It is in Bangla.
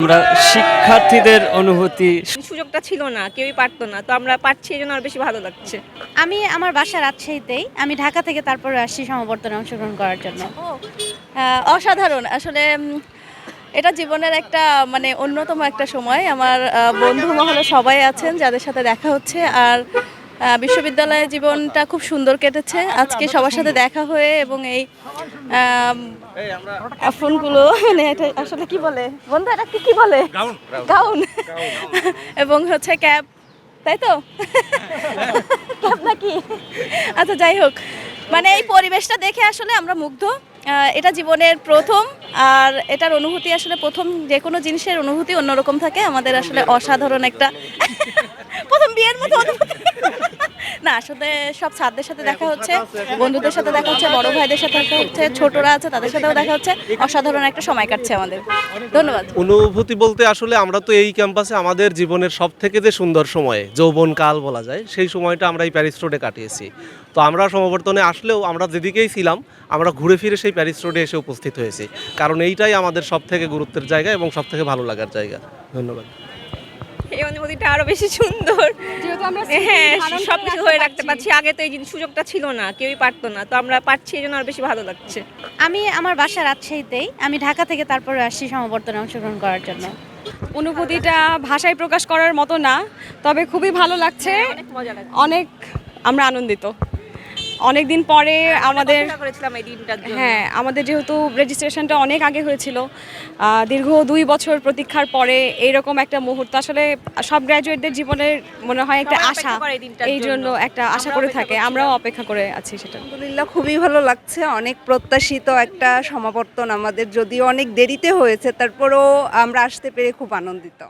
আমরা শিক্ষার্থীদের অনুভূতি সুযোগটা ছিল না কেউই পারতো না তো আমরা পারছি এই জন্য আর বেশি ভালো লাগছে। আমি আমার বাসা রাজশাহীতেই আমি ঢাকা থেকে তারপরে আসছি সমাবর্তনে অংশগ্রহণ করার জন্য। আহ, অসাধারণ। আসলে এটা জীবনের একটা মানে অন্যতম একটা সময়। আমার আহ, বন্ধু মহলে সবাই আছেন যাদের সাথে দেখা হচ্ছে আর বিশ্ববিদ্যালয়ের জীবনটা খুব সুন্দর কেটেছে। আজকে সবার সাথে দেখা হয়ে এবং এই ফোনগুলো মানে এটা আসলে কি বলে? বন্ধু এটা কি কি বলে? গাউন। এবং হচ্ছে ক্যাব তাই তো? ক্যাব নাকি? আচ্ছা যাই হোক। মানে এই পরিবেশটা দেখে আসলে আমরা মুগ্ধ। এটা জীবনের প্রথম আর এটার অনুভূতি আসলে প্রথম যে কোনো জিনিসের অনুভূতি অন্যরকম থাকে। আমাদের আসলে অসাধারণ একটা প্রথম বিয়ের মতো অনুভূতি। না আসলে সব ছাত্রদের সাথে দেখা হচ্ছে বন্ধুদের সাথে দেখা হচ্ছে বড় ভাইদের সাথে দেখা হচ্ছে ছোটরা আছে তাদের সাথেও দেখা হচ্ছে। অসাধারণ একটা সময় কাটছে আমাদের। ধন্যবাদ। অনুভূতি বলতে আসলে আমরা তো এই ক্যাম্পাসে আমাদের জীবনের সব থেকে যে সুন্দর সময় যৌবন কাল বলা যায় সেই সময়টা আমরা এই প্যারিস রোডে কাটিয়েছি। তো আমরা সমাবর্তনে আসলেও আমরা যেদিকেই ছিলাম আমরা ঘুরে ফিরে সেই প্যারিস রোডে এসে উপস্থিত হয়েছি। কারণ এইটাই আমাদের সব থেকে গুরুত্বের জায়গা এবং সব থেকে ভালো লাগার জায়গা। ধন্যবাদ। এই অনুভূতিটা আরও বেশি সুন্দর। হ্যাঁ সবকিছু ধরে রাখতে পারছি। আগে তো এই সুযোগটা ছিল না কেউই পারতো না। তো আমরা পারছি এই জন্য আরও বেশি ভালো লাগছে। আমি আমার বাসা রাজশাহীতেই। আমি ঢাকা থেকে তারপরে আসছি সমাবর্তনে অংশগ্রহণ করার জন্য। অনুভূতিটা ভাষায় প্রকাশ করার মতো না তবে খুবই ভালো লাগছে। অনেক মজা লাগছে। অনেক আমরা আনন্দিত। অনেক দিন পরে আমাদের দিনটার জন্য? হ্যাঁ আমাদের যেহেতু রেজিস্ট্রেশনটা অনেক আগে হয়েছিল দীর্ঘ দুই বছর প্রতীক্ষার পরে এইরকম একটা মুহূর্ত আসলে সব গ্র্যাজুয়েটদের জীবনের মনে হয় একটা আশা এই জন্য জন্য। একটা আশা করে থাকে আমরাও অপেক্ষা করে আছি সেটা। আলহামদুলিল্লাহ খুবই ভালো লাগছে অনেক প্রত্যাশিত একটা সমাবর্তন আমাদের যদিও অনেক দেরিতে হয়েছে তারপরেও আমরা আসতে পেরে খুব আনন্দিত।